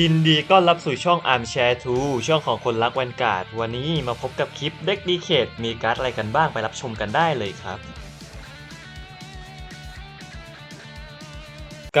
ยินดีก็รับสู่ช่อง Armchair 2ช่องของคนรักแวนการ์ด วันนี้มาพบกับคลิปเด็กดีเคทมีการ์ดอะไรกันบ้างไปรับชมกันได้เลยครับ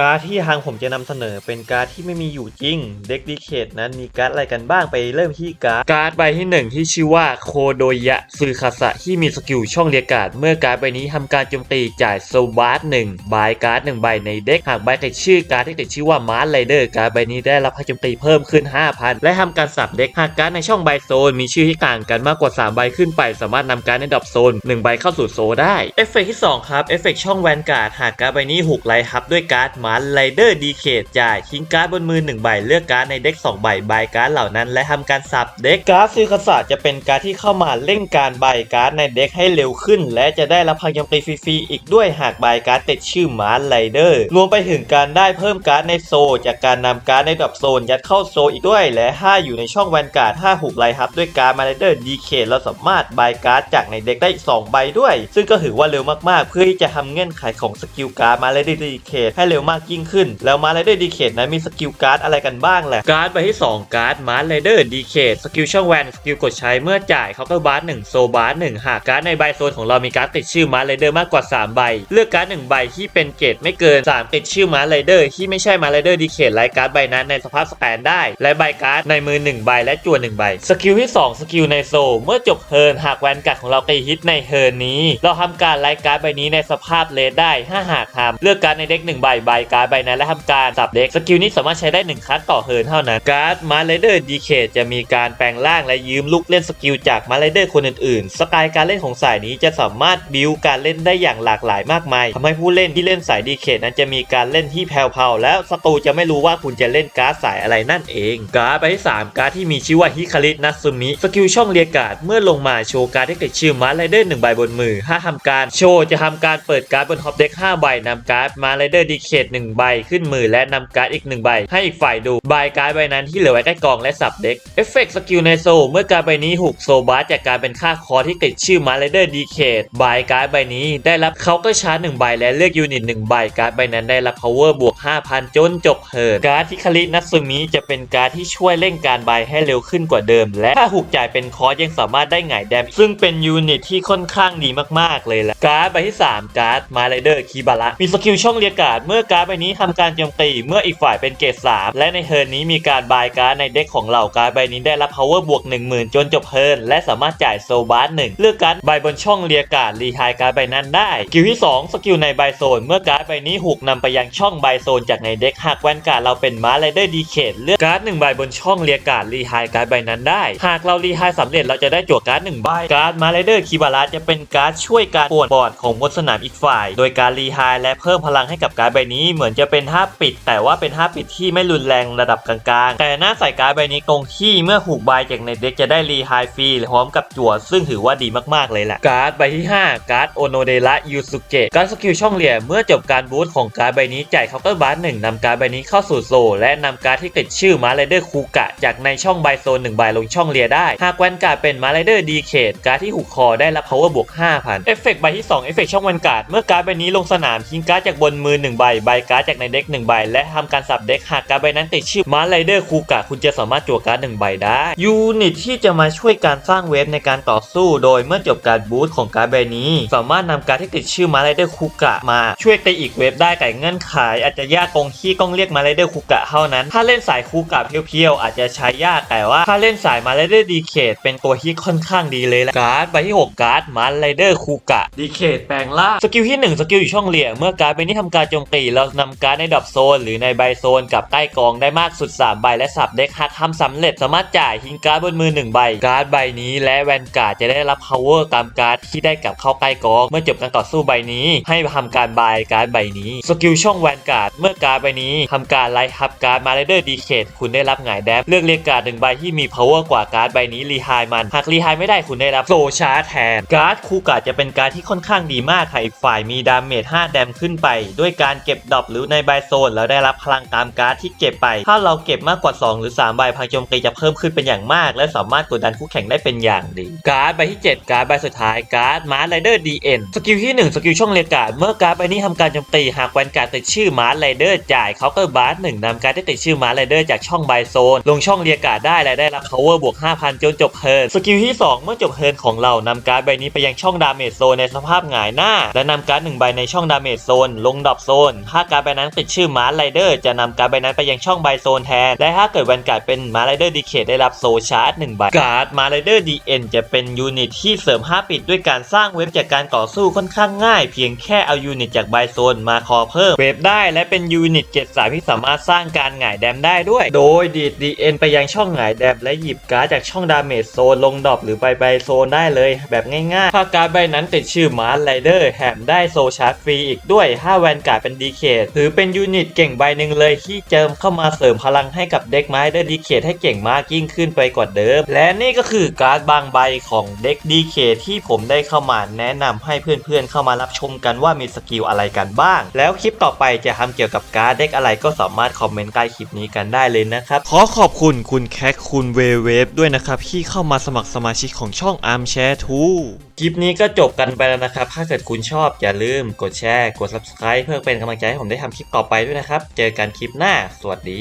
การ์ดที่ทางผมจะนำเสนอเป็นการ์ดที่ไม่มีอยู่จริง เด็กดีเคทนั้นมีการ์ดอะไรกันบ้างไปเริ่มที่การ์ด การ์ดใบที่หนึ่งที่ชื่อว่าโคโดยะซึคาสะที่มีสกิลช่องเรียกการ์ดเมื่อการ์ดใบนี้ทำการโจมตีจ่ายโซบาร์ดหนึ่งบายการ์ดหนึ่งใบในเด็กหากใบติดชื่อการ์ดที่ติดชื่อว่ามาร์ r ไรเดอร์การ์ดใบนี้ได้รับพลังโจมตีเพิ่มขึ้น 5,000 และทำการสับเด็กหากการ์ดในช่องใบโซน มีชื่อที่ต่างกันมากกว่า3ใบขึ้นไป สามารถนำการ์ดในดรอปโซน1ใบเข้าสู่โซได้เอฟเฟกที่2ครับเอฟเฟกช่องแวนการ์ดหากการ์ดใบนี้ถูกไล่ทับด้วยการ์ดมาร์ r ไรเดอร์ดีเคทจ่ายทิ้งการ์ดบนมือ 1 ใบ เลือกการ์ดในเด็ก 2 ใบบการ์ดเหล่านั้น และทำการสับเด็กการ์ดซื้อคาสะจะเป็นการ์ดที่เข้ามาเล่นการใบการ์ดในเด็กให้เร็วขึ้น และจะได้รับพลังโจมตีฟรีๆอีกด้วยหากใบการ์ดติดชื่อมาร์ r ไรเดอร์รวมไปถึงการได้เพิ่มการ์ดในโซ จากการนำการ์ดในดรอปโซน ยัดเข้าโซอีกด้วย และถ้าอยู่ในช่องแวนการ์ดถ้าถูกไล่ทับด้วยการ์ดมาร์ไรเดอร์ดีเคเราสามารถใบการ์ดจากในเด็กได้อีกสองใบด้วย ซึ่งก็ถือว่าเร็วมากๆ เพื่อที่จะทำเงื่อนไขของสกิลการ์ดมาไรเดอร์ดีเคให้เร็วมากยิ่งขึ้น แล้วมาร์ไรเดอร์ดีเคนั้นมีสกิลการ์ดอะไรกันบ้างแหละการ์ดใบที่ 2 การ์ดมาร์ไรเดอร์ดีเคทสกิลช่องแวนสกิลกดใช้เมื่อจ่ายเคาน์เตอร์บาร์หนึ่งโซบาร์หนึ่งหากการ์ดในใบโซนของเรามีการ์ดติดชื่อมาร์ไรเดอร์มากกว่า 3 ใบ เลือกการ์ดหนึ่งใบที่เป็นเกรดไม่เกิน 3 ติดชื่อมาร์ไรเดอร์ที่ไม่ใช่มาร์ไรเดอร์ดีเคทไลการ์ดใบนั้นในสภาพสแตนได้ และใบการ์ดในมือ 1 ใบและจวน1ใบสกิลที่ 2 สกิลในโซ เมื่อจบเทิร์นหากแวนการ์ดของเราตีฮิตในเทิร์นนี้ เราทำการไลการ์ดใบนี้ในสภาพเลสได้ถ้าหากทำเลือกการ์ดในเด็ก1ใบใบการ์ดใบนั้นและทำการสับเด็กสกิลนี้สามารถใช้ได้1ครั้งต่อเทิร์นเท่านั้นการ์ดมาร์ r ไรเดอร์ดีเคจะมีการแปลงร่างและยืมลูกเล่นสกิลจากมาร์ r ไรเดอร์คนอื่นๆสไตล์การเล่นของสายนี้จะสามารถบิวการเล่นได้อย่างหลากหลายมากมายทำให้ผู้เล่นที่เล่นสายดีเคนั้นจะมีการเล่นที่แผ่วๆแล้วศัตรูจะไม่รู้ว่าคุณจะเล่นการ์ดสายอะไรนั่นเองการ์ดใบที่3การ์ดที่มีชื่อว่าฮิคารินัซึมิสกิลช่องเรียกการ์ดเมื่อลงมาโชว์การ์ดที่ติดชื่อมาร์ r ไรเดอร์หนึ่งใบบนมือถ้าทำการโชว์จะทำการเปิดการ์ดบนท็อปเด็ก5ใบนำการ์ดมาร์ r ไรเดอร์ดีเคหนึ่งใบขึ้นมือและนำการ์ดอีกหนึ่งใบ ให้อีกฝ่ายดูใบการ์ดใบนั้นที่เหลือไว้ใกล้กองและสับเด็กเอฟเฟกต์สกิลในโซเมื่อการ์ดใบนี้ถูกโซบาร์จากการเป็นค่าคอที่ติดชื่อมาร์ r ไรเดอร์ดีเคใบการ์ดใบนี้ได้รับเคาน์เตอร์ชาร์จหนึ่งใบและเลือกยูนิตหนึ่งใบการ์ดใบนั้นได้รับ power บวก 5,000 จนจบเทิร์นการ์ดที่คารินัตสึมิจะเป็นการ์ดที่ช่วยเร่งการใบให้เร็วขึ้นกว่าเดิม และถ้าถูกจ่ายเป็นคอร์ยังสามารถได้หงแดมซึ่งเป็นยูนิตที่ค่อนข้างดีมากๆเลยแหละการ์ดใบที่ 3 การ์ดมาร์ r ไรเดอร์คีบาระมีสกิลช่องเรียกาดเมื่อการดใบนี้ทำการโจมตีเมื่ออีกฝ่ายเป็นเกรด3และในเทิร์นนี้มีการบายการ์ดในเด็กของเหล่าการ์ดใบนี้ได้รับ power บวก10,000 จนจบเทิร์นและสามารถจ่ายโซบาร์หนึ่งเลือกการ์ดใบบนช่องเรียการ์ดรีไฮการ์ดใบนั้นได้สกิลที่ 2 สกิลในใบโซน เมื่อการ์ดใบนี้ถูกนำไปยังช่องใบโซนจากในเด็กหากแวนการ์ดเราเป็นมาไรเดอร์ดีเคทเลือกการ์ดหนึ่งใบบนช่องเรียการ์ดรีไฮการ์ดใบนั้นได้ หากเรารีไฮสำเร็จเราจะได้จั่วการ์ดหนึ่งใบการ์ดมาไรเดอร์คีบาระจะเป็นการ์ดช่วยการป่วนบอดของบนสนามอีกฝ่าย โดยการรีไฮและเพิ่มพลังให้กับการ์ดใบนี้เหมือนจะเป็นท่าปิด แต่ว่าเป็นท่าปิดที่ไม่รุนแรงระดับกลางๆ แต่น่าใส่การ์ดใบนี้ตรงที่เมื่อถูกใบจากในเด็กจะได้รีไฮฟรีพร้อมกับจั่วซึ่งถือว่าดีมากๆเลยแหละการ์ดใบที่ 5 การ์ดโอโนเดระยูสุเกะการดสกิลช่องเหลี่ยมเมื่อจบการบูทของการ์ดใบนี้จ่ายเคาน์เตอร์บาร์หนึ่งนำการ์ดใบนี้เข้าสู่โซลและนำการ์ดที่ติดชื่อมาร์ r ไรเดอร์คูกะ จากในช่องใบโซนหนึ่งใบลงช่องเลียได้หากแวนการ์ดเป็นมาร์ r ไรเดอร์ดีเคทการ์ดที่หูกคอได้รับ power บวก5,000เอฟเฟกต์ใบที่2เอฟเฟกต์ช่องแวนการ์ดเมื่อการ์ดใบนี้ลงสนามทิ้งการ์ดจากบนมือ1ใบใบการ์ดจากในเด็ก1ใบและทำการสับเด็กหากการ์ดใบนั้นติดชื่อมาร์ไรเดอร์คูกะคุณจะสามารถจั่วการ์ด1ใบได้ยูนิตที่จะมาช่วยการสร้างเวฟในการต่อสู้โดยเมื่อจบการบูทของการ์ดใบนี้ สามารถนำการ์ดที่ติดชื่อมาร์ไรเดอร์คูกะมาช่วยตีอีกเวฟได้แต่เงื่อนไขอาจจะยากตรงที่ต้องเรียกมาร์ไรเดอร์คูกะเท่านั้น ถ้าเล่นสายคูกะเพียวๆอาจจะใช้ยากแต่ว่าถ้าเล่นสายมาร์ไรเดอร์ดีเคทเป็นตัวที่ค่อนข้างดีเลยละการ์ดใบที่ 6 การ์ดมาร์ไรเดอร์คูกะดีเคทแปลงล่างสกิลที่ 1 สกิลอยู่ช่องเหลี่ยมเมื่อการ์ดใบนี้ทำการโจมตีเรานำการ์ดในดอปโซน หรือในใบโซนกับใต้กองได้มากสุด 3 ใบและสับเด็กหากทำสำเร็จสามารถจ่ายทิ้งการ์ดบนมือ 1 ใบ การ์ดใบนี้และแวนการ์ดจะได้รับ power ตามการ์ดที่ได้กลับเข้าใกล้กอง เมื่อจบการต่อสู้ใบนี้ ให้ทำการบายการ์ดใบนี้ สกิลช่องแวนการ์ดเมื่อการ์ดใบนี้ทำการไล่ทับการ์ดมาร์ r เดอร์ดีเคทคุณได้รับหงายแดมเลือกเรียกการ์ดหนึ่งใบที่มี power กว่าการ์ดใบนี้รีไฮมันหากรีไฮไม่ได้คุณได้รับโซชาร์แทนการ์ดคูการ์ดจะเป็นการ์ดที่ค่อนข้างดีมากค่ะอีกฝ่ายมีดาเมจ5แดมขึ้นไป ด้วยการเก็บดดรอปหรือในใบโซนแล้วได้รับพลังตามการ์ดที่เก็บไป ถ้าเราเก็บมากกว่า 2 หรือ 3 ใบพลังโจมตีจะเพิ่มขึ้นเป็นอย่างมาก และสามารถกดดันคู่แข่งได้เป็นอย่างดีการ์ดใบที่ 7 การ์ดใบสุดท้ายการ์ดมาร์ไรเดอร์ดีเอ็นสกิลที่ 1 สกิลช่องเรียกการ์ดเมื่อการ์ดใบนี้ทำการโจมตีหากแวนการ์ดติดชื่อมาร์ไรเดอร์จ่ายเคาน์เตอร์บาร์หนึ่งนำการ์ดที่ติดชื่อมาร์ไรเดอร์จากช่องใบโซน ลงช่องเรียกการ์ดได้และได้รับ power บวก 5,000 จนจบเทิร์นสกิลที่ 2 เมื่อจบเทิร์นของเรานำการ์ดใบนี้ไปยังช่องดาเมจโซนในสภาพหงายหน้า และนำการ์ดหนึ่งใบในช่องดาเมจโซนลงดรอปโซนถ้าการใบนั้นติดชื่อมาร์ไรเดอร์จะนำการใบนั้นไปยังช่องใบโซนแทน และถ้าเกิดแวนการ์ดเป็นมาร์ไรเดอร์ดีเคได้รับโซชาร์จหนึ่งใบการ์ดมาร์ไรเดอร์ดีเอ็นจะเป็นยูนิตที่เสริม5ปิดด้วยการสร้างเว็บจากการต่อสู้ค่อนข้างง่าย เพียงแค่เอายูนิตจากใบโซนมาคอเพิ่มเว็บได้และเป็นยูนิตเกรดสามที่สามารถสร้างการหงายแดมได้ด้วย โดยดีดดีเอ็นไปยังช่องหงายแดมและหยิบการ์ดจากช่องดาเมจโซนลงดรอปหรือไปใบโซนได้เลย แบบง่ายๆถ้าการ์ดใบนั้นติดชื่อมาร์ไรเดอร์แถมได้โซชาร์จฟรีอีกด้วยถ้าแวนการ์ดเป็นดีเคทถือเป็นยูนิตเก่งใบหนึ่งเลยที่เจิมเข้ามาเสริมพลังให้กับเด็กไม้เดดีเคทให้เก่งมากยิ่งขึ้นไปกว่าเดิม และนี่ก็คือการ์ดบางใบของเด็กดีเคที่ผมได้เข้ามาแนะนำให้เพื่อนๆเข้ามารับชมกันว่ามีสกิลอะไรกันบ้าง แล้วคลิปต่อไปจะทำเกี่ยวกับการ์ดเด็กอะไรก็สามารถคอมเมนต์ใต้คลิปนี้กันได้เลยนะครับ ขอขอบคุณคุณแคคคุณเวเวฟด้วยนะครับที่เข้ามาสมัครสมาชิกของช่อง Armchair 2คลิปนี้ก็จบกันไปแล้วนะครับ ถ้าเกิดคุณชอบอย่าลืมกดแชร์ กด subscribe เพื่อเป็นกำลังใจให้ผมได้ทำคลิปต่อไปด้วยนะครับ เจอกันคลิปหน้า สวัสดี